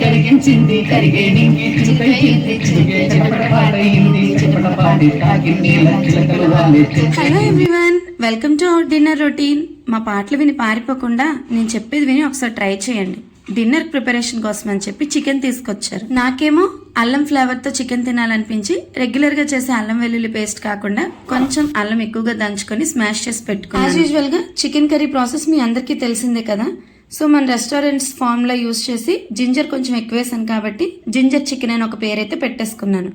కరిగించింది కరిగే నింగి పాటయింది పాటి చిలకలు hello everyone welcome to our dinner routine మా పాటలు విని పారిపోకుండా నేను చెప్పేది విని ఒకసారి ట్రై చేయండి. డిన్నర్ ప్రిపరేషన్ కోసం అని చెప్పి చికెన్ తీసుకొచ్చారు. నాకేమో అల్లం ఫ్లేవర్తో చికెన్ తినాలనిపించి రెగ్యులర్గా చేసే అల్లం వెల్లుల్లి పేస్ట్ కాకుండా కొంచెం అల్లం ఎక్కువగా దంచుకొని స్మాష్ చేసి పెట్టుకున్నాను. యాజ్ యూజువల్గా చికెన్ కర్రీ ప్రాసెస్ మీ అందరికీ తెలిసిందే కదా? సో మన రెస్టారెంట్స్ ఫామ్లో చేసి జింజర్ కొంచెం ఎక్కువ వేసాను కాబట్టి జింజర్ చికెన్ అని ఒక పేరైతే పెట్టేసుకున్నాను.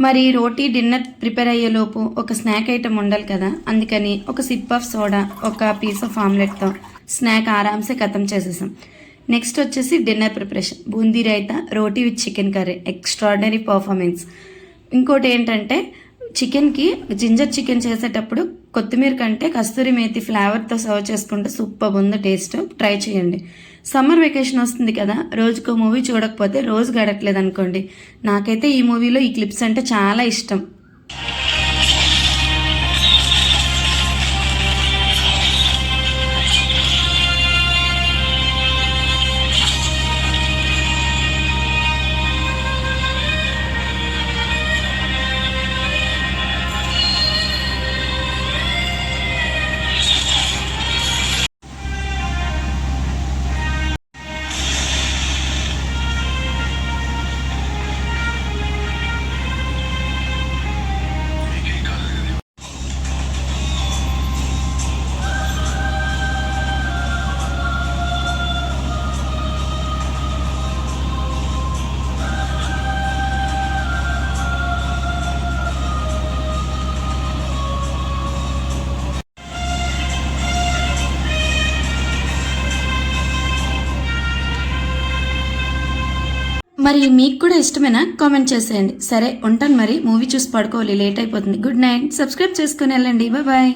మరి రోటీ డిన్నర్ ప్రిపేర్ అయ్యేలోపు ఒక స్నాక్ ఐటమ్ ఉండాలి కదా? అందుకని ఒక సిప్ ఆఫ్ సోడా ఒక పీస్ ఆఫ్ ఆమ్లెట్తో స్నాక్ ఆరామ్సే ఖతం చేసేసాం. నెక్స్ట్ వచ్చేసి dinner preparation boondi raita roti with chicken curry extraordinary performance ఇంకోటి ఏంటంటే చికెన్కి జింజర్ చికెన్ చేసేటప్పుడు కొత్తిమీర కంటే కస్తూరి మేతి ఫ్లేవర్తో సర్వ్ చేసుకుంటే సూపర్ ఉంది టేస్ట్ ట్రై చేయండి. సమ్మర్ వెకేషన్ వస్తుంది కదా రోజుకో మూవీ చూడకపోతే రోజు గడట్లేదు అనుకోండి. నాకైతే ఈ మూవీలో ఈ క్లిప్స్ అంటే చాలా ఇష్టం. మరి మీకు కూడా ఇష్టమేనా? కామెంట్ చేసేయండి. సరే ఉంటాను మరి. మూవీ చూసి పడుకోవాలి లేట్ అయిపోతుంది. Good night. సబ్స్క్రైబ్ చేసుకుని వెళ్ళండి. బాయ్